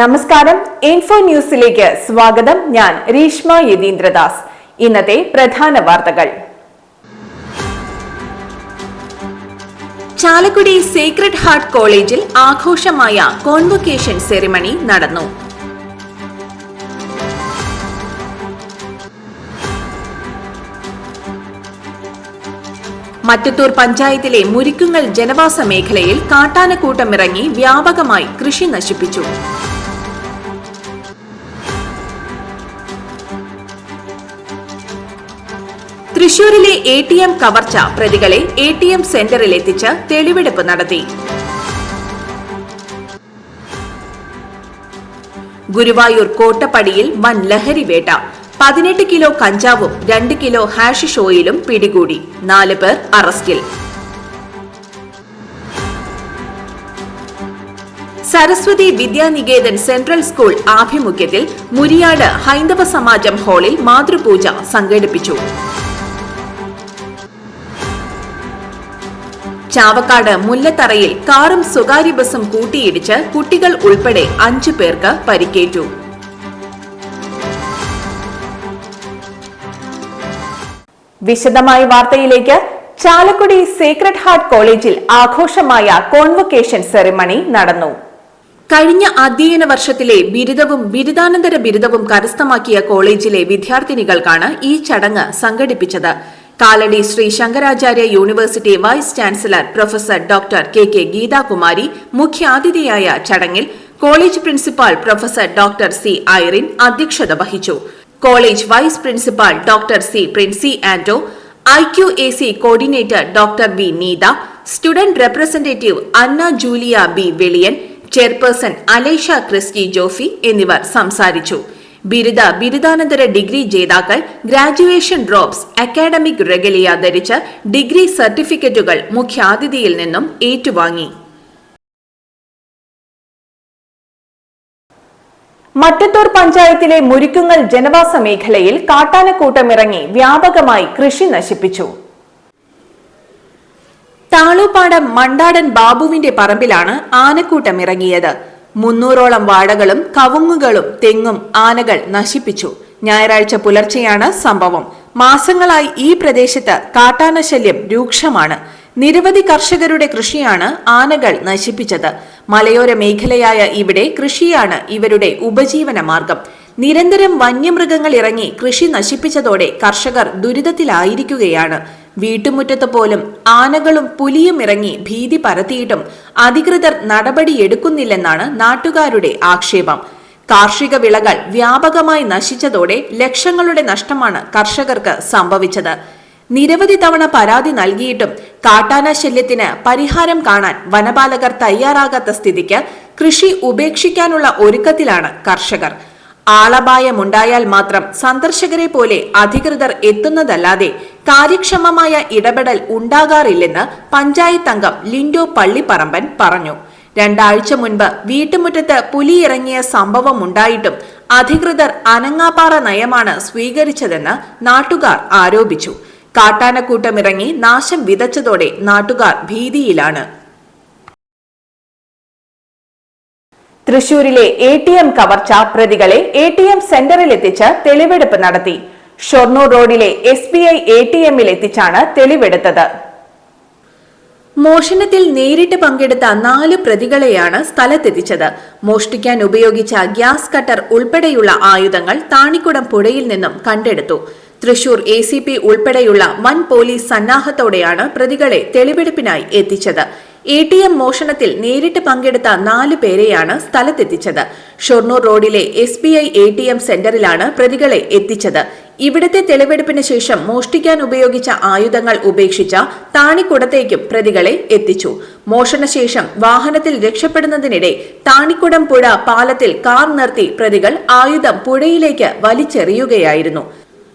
നമസ്കാരം. ഇൻഫോ ന്യൂസിലേക്ക് സ്വാഗതം. ഞാൻ രീഷ്മ യതീന്ദ്രദാസ്. ഇന്നത്തെ പ്രധാന വാർത്തകൾ. ചാലക്കുടി സീക്രട്ട് ഹാർട്ട് കോളേജിൽ ആഘോഷമായ കോൺവൊക്കേഷൻ സെറിമണി നടന്നു. മറ്റത്തൂർ പഞ്ചായത്തിലെ മുരിക്കുങ്ങൽ ജനവാസ മേഖലയിൽ കാട്ടാനക്കൂട്ടമിറങ്ങി വ്യാപകമായി കൃഷി നശിപ്പിച്ചു. തൃശൂരിലെ എ ടി എം കവർച്ച പ്രതികളെ എ ടി എം സെന്ററിൽ എത്തിച്ച് തെളിവെടുപ്പ് നടത്തി. ഗുരുവായൂർ കോട്ടപ്പടിയിൽ വൻ ലഹരി വേട്ട. പതിനെട്ട് കിലോ കഞ്ചാവും രണ്ട് കിലോ ഹാഷിഷ് ഓയിലും പിടികൂടി. നാല് പേർ അറസ്റ്റിൽ. സരസ്വതി വിദ്യാനികേതൻ സെൻട്രൽ സ്കൂൾ ആഭിമുഖ്യത്തിൽ മുരിയാട് ഹൈന്ദവ സമാജം ഹാളിൽ മാതൃപൂജ സംഘടിപ്പിച്ചു. ചാവക്കാട് മുല്ലത്തറയിൽ കാറും സ്വകാര്യ ബസും കൂട്ടിയിടിച്ച് കുട്ടികൾ ഉൾപ്പെടെ അഞ്ചു പേർക്ക് പരിക്കേറ്റു. വിശദമായ വാർത്തയിലേക്ക് ചാലക്കുടി സീക്രട്ട് ഹാർട്ട് കോളേജിൽ ആഘോഷമായ കോൺവൊക്കേഷൻ സെറിമണി നടന്നു. കഴിഞ്ഞ അധ്യയന വർഷത്തിലെ ബിരുദവും ബിരുദാനന്തര ബിരുദവും കരസ്ഥമാക്കിയ കോളേജിലെ വിദ്യാർത്ഥിനികൾക്കാണ് ഈ ചടങ്ങ് സംഘടിപ്പിച്ചത്. Kalady Sree Sankaracharya university vice chancellor professor doctor K K Geethakumari മുഖ്യാതിഥിയായ ചടങ്ങിൽ college principal professor doctor C Irene അധ്യക്ഷത വഹിച്ചു. College vice principal doctor C Princy Anto I Q A C coordinator doctor V Neetha student representative Anna Julia B Veliyan chairperson Alesha Christy Jofy എന്നിവർ സംസാരിച്ചു. ബിരുദ ബിരുദാനന്തര degree ജേതാക്കൾ graduation drops academic റെഗലിയ ധരിച്ച് degree സർട്ടിഫിക്കറ്റുകൾ മുഖ്യാതിഥിയിൽ നിന്നും ഏറ്റുവാങ്ങി. മട്ടത്തൂർ പഞ്ചായത്തിലെ മുരിക്കുങ്ങൽ ജനവാസ മേഖലയിൽ കാട്ടാനക്കൂട്ടമിറങ്ങി വ്യാപകമായി കൃഷി നശിപ്പിച്ചു. താളൂപ്പാടം മണ്ടാടൻ ബാബുവിന്റെ പറമ്പിലാണ് ആനക്കൂട്ടം ഇറങ്ങിയത് മുന്നൂറോളം വാഴകളും കവുങ്ങുകളും തെങ്ങും ആനകൾ നശിപ്പിച്ചു. ഞായറാഴ്ച പുലർച്ചെയാണ് സംഭവം. മാസങ്ങളായി ഈ പ്രദേശത്ത് കാട്ടാന ശല്യം രൂക്ഷമാണ്. നിരവധി കർഷകരുടെ കൃഷിയാണ് ആനകൾ നശിപ്പിച്ചത്. മലയോര മേഖലയായ ഇവിടെ കൃഷിയാണ് ഇവരുടെ ഉപജീവന മാർഗം. നിരന്തരം വന്യമൃഗങ്ങൾ ഇറങ്ങി കൃഷി നശിപ്പിച്ചതോടെ കർഷകർ ദുരിതത്തിലായിരിക്കുകയാണ്. വീട്ടുമുറ്റത്ത് പോലും ആനകളും പുലിയും ഇറങ്ങി ഭീതി പരത്തിയിട്ടും അധികൃതർ നടപടിയെടുക്കുന്നില്ലെന്നാണ് നാട്ടുകാരുടെ ആക്ഷേപം. കാർഷിക വിളകൾ വ്യാപകമായി നശിച്ചതോടെ ലക്ഷങ്ങളുടെ നഷ്ടമാണ് കർഷകർക്ക് സംഭവിച്ചത്. നിരവധി തവണ പരാതി നൽകിയിട്ടും കാട്ടാന ശല്യത്തിന് പരിഹാരം കാണാൻ വനപാലകർ തയ്യാറാകാത്ത സ്ഥിതിക്ക് കൃഷി ഉപേക്ഷിക്കാനുള്ള ഒരുക്കത്തിലാണ് കർഷകർ. ആളപായമുണ്ടായാൽ മാത്രം സന്ദർശകരെ പോലെ അധികൃതർ എത്തുന്നതല്ലാതെ കാര്യക്ഷമമായ ഇടപെടൽ ഉണ്ടാകാറില്ലെന്ന് പഞ്ചായത്ത് അംഗം ലിൻഡോ പള്ളിപ്പറമ്പൻ പറഞ്ഞു. രണ്ടാഴ്ച മുൻപ് വീട്ടുമുറ്റത്ത് പുലിയിറങ്ങിയ സംഭവം ഉണ്ടായിട്ടും അധികൃതർ അനങ്ങാപ്പാറ നയമാണ് സ്വീകരിച്ചതെന്ന് നാട്ടുകാർ ആരോപിച്ചു. കാട്ടാനക്കൂട്ടമിറങ്ങി നാശം വിതച്ചതോടെ നാട്ടുകാർ ഭീതിയിലാണ്. തൃശൂരിലെ എ ടി എം കവർച്ച പ്രതികളെ എ ടി എം സെന്ററിലെത്തിച്ച് തെളിവെടുപ്പ് നടത്തി. ഷൊർണൂർ റോഡിലെ S B I A T എമ്മിൽ എത്തിച്ചാണ് തെളിവെടുത്തത്. മോഷണത്തിൽ നേരിട്ട് പങ്കെടുത്ത നാല് പ്രതികളെയാണ് സ്ഥലത്തെത്തിച്ചത്. മോഷ്ടിക്കാൻ ഉപയോഗിച്ച ഗ്യാസ് കട്ടർ ഉൾപ്പെടെയുള്ള ആയുധങ്ങൾ താണിക്കുടം പുഴയിൽ നിന്നും കണ്ടെടുത്തു. തൃശൂർ എ സി പി ഉൾപ്പെടെയുള്ള വൻ പോലീസ് സന്നാഹത്തോടെയാണ് പ്രതികളെ തെളിവെടുപ്പിനായി എത്തിച്ചത്. എ ടി എം മോഷണത്തിൽ നേരിട്ട് പങ്കെടുത്ത നാല് പേരെയാണ് സ്ഥലത്തെത്തിച്ചത്. ഷൊർണൂർ റോഡിലെ S B I A T M സെന്ററിലാണ് പ്രതികളെ എത്തിച്ചത്. ഇവിടത്തെ തെളിവെടുപ്പിന് ശേഷം മോഷ്ടിക്കാൻ ഉപയോഗിച്ച ആയുധങ്ങൾ ഉപേക്ഷിച്ച താണിക്കുടത്തേക്കും പ്രതികളെ എത്തിച്ചു. മോഷണശേഷം വാഹനത്തിൽ രക്ഷപ്പെടുന്നതിനിടെ താണിക്കുടം പുഴ പാലത്തിൽ കാർ നിർത്തി പ്രതികൾ ആയുധം പുഴയിലേക്ക് വലിച്ചെറിയുകയായിരുന്നു.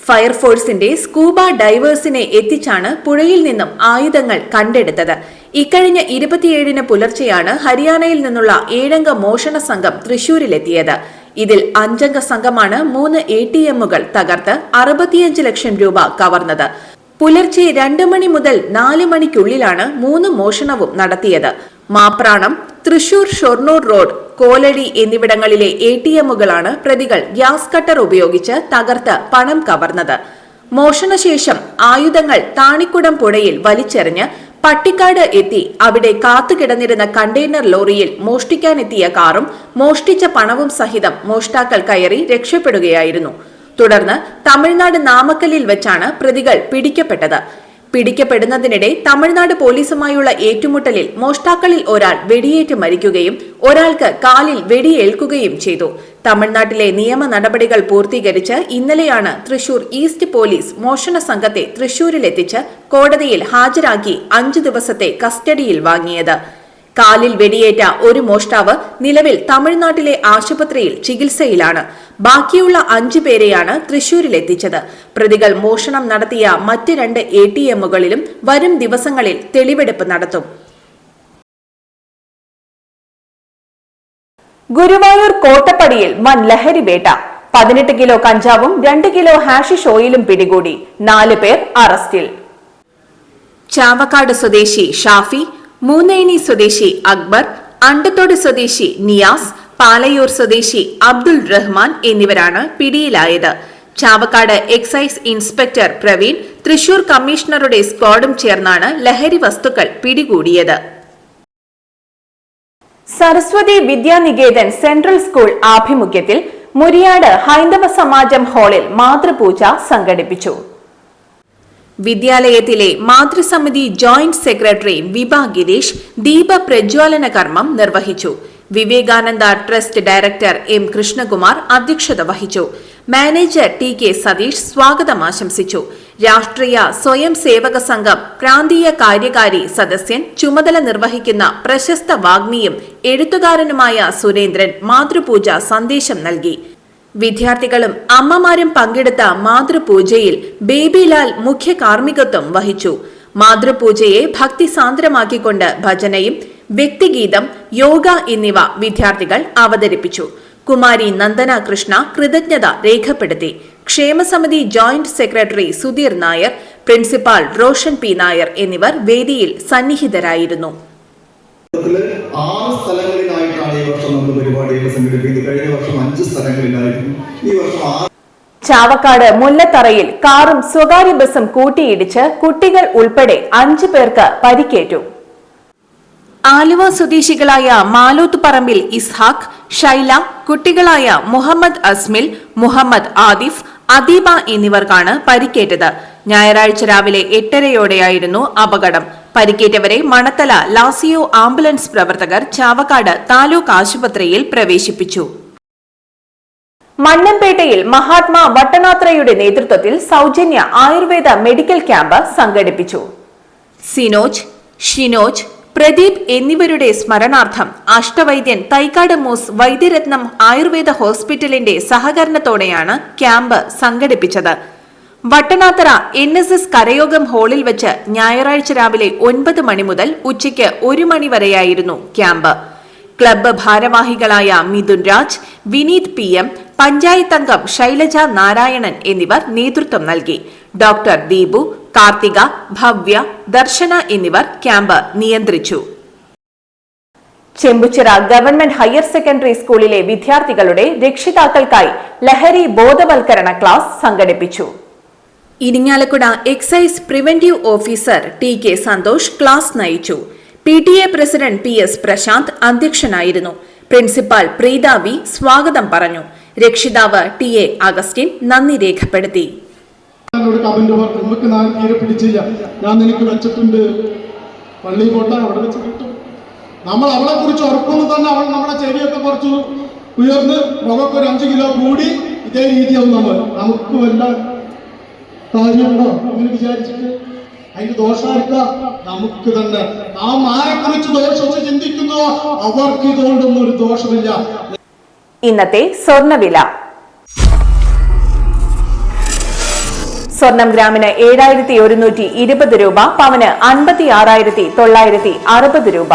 ഫയർഫോഴ്സിന്റെ സ്കൂബ ഡൈവേഴ്സിനെ എത്തിച്ചാണ് പുഴയിൽ നിന്നും ആയുധങ്ങൾ കണ്ടെടുത്തത്. ഇക്കഴിഞ്ഞ ഇരുപത്തിയേഴിന് പുലർച്ചെയാണ് ഹരിയാനയിൽ നിന്നുള്ള ഏഴംഗ മോഷണ സംഘം തൃശൂരിലെത്തിയത്. ഇതിൽ അഞ്ചംഗ സംഘമാണ് മൂന്ന് എ ടി എമ്മുകൾ തകർത്ത് അറുപത്തിയഞ്ച് ലക്ഷം രൂപ കവർന്നത്. പുലർച്ചെ രണ്ട് മണി മുതൽ നാല് മണിക്കുള്ളിലാണ് മൂന്ന് മോഷണവും നടത്തിയത്. മാപ്രാണം തൃശൂർ ഷൊർണൂർ റോഡ് കോലടി എന്നിവിടങ്ങളിലെ എ ടി എമ്മുകളാണ് പ്രതികൾ ഗ്യാസ് കട്ടർ ഉപയോഗിച്ച് തകർത്ത് പണം കവർന്നത്. മോഷണശേഷം ആയുധങ്ങൾ താണിക്കുടം പുഴയിൽ വലിച്ചെറിഞ്ഞ് പട്ടിക്കാട് എത്തി. അവിടെ കാത്തുകിടന്നിരുന്ന കണ്ടെയ്നർ ലോറിയിൽ മോഷ്ടിക്കാനെത്തിയ കാറും മോഷ്ടിച്ച പണവും സഹിതം മോഷ്ടാക്കൾ കയറി രക്ഷപ്പെടുകയായിരുന്നു. തുടർന്ന് തമിഴ്നാട് നാമക്കലിൽ വെച്ചാണ് പ്രതികൾ പിടിക്കപ്പെട്ടത്. പിടിക്കപ്പെടുന്നതിനിടെ തമിഴ്നാട് പോലീസുമായുള്ള ഏറ്റുമുട്ടലിൽ മോഷ്ടാക്കളിൽ ഒരാൾ വെടിയേറ്റ് മരിക്കുകയും ഒരാൾക്ക് കാലിൽ വെടിയേൽക്കുകയും ചെയ്തു. തമിഴ്നാട്ടിലെ നിയമ നടപടികൾ പൂർത്തീകരിച്ച് ഇന്നലെയാണ് തൃശൂർ ഈസ്റ്റ് പോലീസ് മോഷണ സംഘത്തെ തൃശൂരിലെത്തിച്ച് കോടതിയിൽ ഹാജരാക്കി അഞ്ചു ദിവസത്തെ കസ്റ്റഡിയിൽ വാങ്ങിയത്. കാലിൽ വെടിയേറ്റ ഒരു മോഷ്ടാവ് നിലവിൽ തമിഴ്നാട്ടിലെ ആശുപത്രിയിൽ ചികിത്സയിലാണ്. ബാക്കിയുള്ള അഞ്ചു പേരെയാണ് തൃശൂരിലെത്തിച്ചത്. പ്രതികൾ മോഷണം നടത്തിയ മറ്റ് രണ്ട് എ ടി എമ്മുകളിലും വരും ദിവസങ്ങളിൽ തെളിവെടുപ്പ് നടത്തും. ഗുരുവായൂർ കോട്ടപ്പടിയിൽ വൻ ലഹരി വേട്ട. പതിനെട്ട് കിലോ കഞ്ചാവും രണ്ട് കിലോ ഹാഷിഷ് ഓയിലും പിടികൂടി. നാല് പേർ അറസ്റ്റിൽ. ചാവക്കാട് സ്വദേശി ഷാഫി മൂന്നേനി സ്വദേശി അക്ബർ അണ്ടത്തോട് സ്വദേശി നിയാസ് പാലയൂർ സ്വദേശി അബ്ദുൾ റഹ്മാൻ എന്നിവരാണ് പിടിയിലായത്. ചാവക്കാട് എക്സൈസ് ഇൻസ്പെക്ടർ പ്രവീൺ തൃശൂർ കമ്മീഷണറുടെ സ്ക്വാഡും ചേർന്നാണ് ലഹരി വസ്തുക്കൾ പിടികൂടിയത്. സരസ്വതി വിദ്യാനികേതൻ സെൻട്രൽ സ്കൂൾ ആഭിമുഖ്യത്തിൽ മുരിയാട് ഹൈന്ദവ സമാജം ഹാളിൽ മാതൃപൂജ സംഘടിപ്പിച്ചു. വിദ്യാലയത്തിലെ മാതൃസമിതി ജോയിന്റ് സെക്രട്ടറി വിഭ ഗിരീഷ് ദീപ പ്രജ്വാലന കർമ്മം നിർവഹിച്ചു. Vivekananda trust director M Krishnakumar അധ്യക്ഷത വഹിച്ചു. മാനേജർ ടി കെ സതീഷ് സ്വാഗതം ആശംസിച്ചു. രാഷ്ട്രീയ സ്വയം സേവക സംഘം പ്രാന്തീയ കാര്യകാരി സദസ്യൻ ചുമതല നിർവഹിക്കുന്ന പ്രശസ്ത വാഗ്മിയും എഴുത്തുകാരനുമായ സുരേന്ദ്രൻ മാതൃപൂജ സന്ദേശം നൽകി. വിദ്യാർത്ഥികളും അമ്മമാരും പങ്കെടുത്ത മാതൃപൂജയിൽ ബേബിലാൽ മുഖ്യ കാർമ്മികത്വം വഹിച്ചു. മാതൃപൂജയെ ഭക്തിസാന്ദ്രമാക്കിക്കൊണ്ട് ഭജനയും വ്യക്തിഗീതം യോഗ എന്നിവ വിദ്യാർത്ഥികൾ അവതരിപ്പിച്ചു. കുമാരി നന്ദന കൃഷ്ണ കൃതജ്ഞത രേഖപ്പെടുത്തി. ക്ഷേമസമിതി joint secretary Sudheer Nair principal Roshan P Nair എന്നിവർ വേദിയിൽ സന്നിഹിതരായിരുന്നു. ആറ് സ്ഥലങ്ങളിലായിട്ടാണ് ഈ വർഷം നമ്മൾ പരിപാടികൾ സംഘടിപ്പിക്കുന്നത്. കഴിഞ്ഞ ഈ വർഷം ചാവക്കാട് മുല്ലത്തറയിൽ കാറും സ്വകാര്യ ബസും കൂട്ടിയിടിച്ച് കുട്ടികൾ ഉൾപ്പെടെ അഞ്ചു പേർക്ക് പരിക്കേറ്റു. ആലുവ സ്വദേശികളായ മാലോത്ത് പറമ്പിൽ ഇസ്ഹാഖ് ഷൈല കുട്ടികളായ മുഹമ്മദ് അസ്മിൽ മുഹമ്മദ് ആദിഫ് അദീബ എന്നിവർക്കാണ് പരിക്കേറ്റത്. ഞായറാഴ്ച രാവിലെ എട്ടരയോടെയായിരുന്നു അപകടം. പരിക്കേറ്റവരെ മണത്തല ലാസിയോ ആംബുലൻസ് പ്രവർത്തകർ ചാവക്കാട് താലൂക്ക് ആശുപത്രിയിൽ പ്രവേശിപ്പിച്ചു. മണ്ണമ്പേട്ടയിൽ മഹാത്മാ വട്ടനാത്രയുടെ നേതൃത്വത്തിൽ സൗജന്യ ആയുർവേദ മെഡിക്കൽ ക്യാമ്പ് സംഘടിപ്പിച്ചു. സിനോജ് ഷിനോജ് പ്രദീപ് എന്നിവരുടെ സ്മരണാർത്ഥം അഷ്ടവൈദ്യൻ തൈക്കാട് മൂസ് വൈദ്യരത്നം ആയുർവേദ ഹോസ്പിറ്റലിന്റെ സഹകരണത്തോടെയാണ് ക്യാമ്പ് സംഘടിപ്പിച്ചത്. വട്ടനാത്തറ എൻ എസ് എസ് കരയോഗം ഹാളിൽ വെച്ച് ഞായറാഴ്ച രാവിലെ ഒൻപത് മണി മുതൽ ഉച്ചയ്ക്ക് ഒരു മണി വരെയായിരുന്നു ക്യാമ്പ്. ക്ലബ്ബ് ഭാരവാഹികളായ മിഥുൻ രാജ് വിനീത് പി എം പഞ്ചായത്ത് അംഗം ശൈലജ നാരായണൻ എന്നിവർ നേതൃത്വം നൽകി. ഡോക്ടർ ദീപു കാർത്തിക ഭവ്യ ദർശന എന്നിവർ ക്യാമ്പ് നിയന്ത്രിച്ചു. ചെമ്പുച്ചിറ ഗവൺമെന്റ് ഹയർ സെക്കൻഡറി സ്കൂളിലെ വിദ്യാർത്ഥികളുടെ രക്ഷിതാക്കൾക്കായി ലഹരി ബോധവൽക്കരണ ക്ലാസ് സംഘടിപ്പിച്ചു. Irinjalakuda excise preventive officer T K Santhosh class നയിച്ചു. P T A president P S Prashanth അധ്യക്ഷനായിരുന്നു. പ്രിൻസിപ്പാൾ പ്രീത വി സ്വാഗതം പറഞ്ഞു. രക്ഷിതാവ് ടി എ അഗസ്റ്റിൻ നന്ദി രേഖപ്പെടുത്തി. നമ്മൾ അവളെ കുറിച്ച് തന്നെ അവൾ നമ്മുടെ കുറച്ച് ഉയർന്ന് ഒരു അഞ്ച് കിലോ കൂടി ഇതേ രീതിയാവും നമ്മൾ. നമുക്ക് വല്ല കാര്യമുണ്ടോ? അങ്ങനെ വിചാരിച്ചിട്ട് അതിന്റെ ദോഷമായിരിക്ക നമുക്ക് തന്നെ. നാം ആരെ കുറിച്ച് ദോഷിച്ച് ചിന്തിക്കുന്നോ? അവർക്ക് ഇതുകൊണ്ടൊന്നും ഒരു ദോഷമില്ല. ഇന്നത്തെ സ്വർണവില സ്വർണം ഗ്രാമിന് ഏഴായിരത്തി ഒരുന്നൂറ്റി ഇരുപത് രൂപ പവന് അൻപത്തി ആറായിരത്തി തൊള്ളായിരത്തി അറുപത് രൂപ.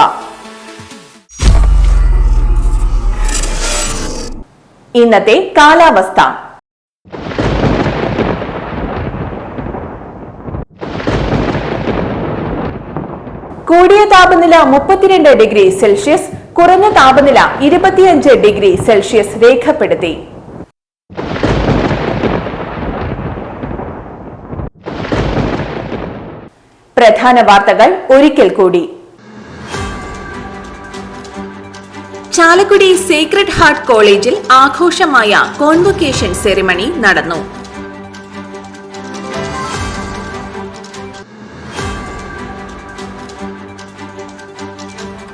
ഇന്നത്തെ കാലാവസ്ഥ. കൂടിയ താപനില മുപ്പത്തിരണ്ട് ഡിഗ്രി സെൽഷ്യസ് കുറഞ്ഞ താപനില ഇരുപത്തിയഞ്ച് ഡിഗ്രി സെൽഷ്യസ് രേഖപ്പെടുത്തി. പ്രധാന വാർത്തകൾ ഒരിക്കൽ കൂടി. ചാലക്കുടി സീക്രട്ട് ഹാർട്ട് കോളേജിൽ ആഘോഷമായ കോൺവൊക്കേഷൻ സെറിമണി നടന്നു.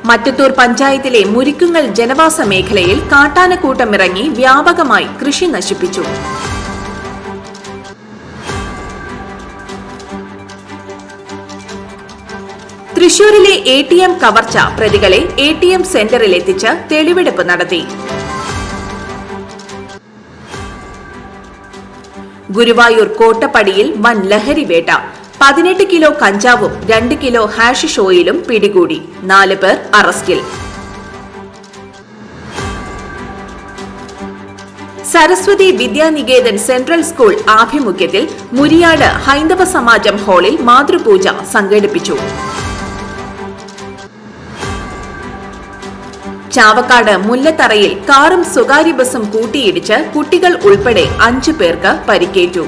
മറ്റത്തൂർ പഞ്ചായത്തിലെ മുരിക്കുങ്ങൽ ജനവാസ മേഖലയിൽ കാട്ടാനക്കൂട്ടമിറങ്ങി വ്യാപകമായി കൃഷി നശിപ്പിച്ചു. തൃശൂരിലെ എ ടി എം കവർച്ച പ്രതികളെ എ ടി എം സെന്ററിലെത്തിച്ച് തെളിവെടുപ്പ് നടത്തി. ഗുരുവായൂർ കോട്ടപ്പടിയിൽ വൻ ലഹരി വേട്ട. പതിനെട്ട് കിലോ കഞ്ചാവും രണ്ട് കിലോ ഹാഷിഷ് ഓയിലും പിടികൂടി. നാല് പേർ അറസ്റ്റിൽ. സരസ്വതി വിദ്യാനികേതൻ സെൻട്രൽ സ്കൂൾ ആഭിമുഖ്യത്തിൽ മുരിയാട് ഹൈന്ദവ സമാജം ഹാളിൽ മാതൃപൂജ സംഘടിപ്പിച്ചു. ചാവക്കാട് മുല്ലത്തറയിൽ കാറും സ്വകാര്യ ബസും കൂട്ടിയിടിച്ച് കുട്ടികൾ ഉൾപ്പെടെ അഞ്ചു പേർക്ക് പരിക്കേറ്റു.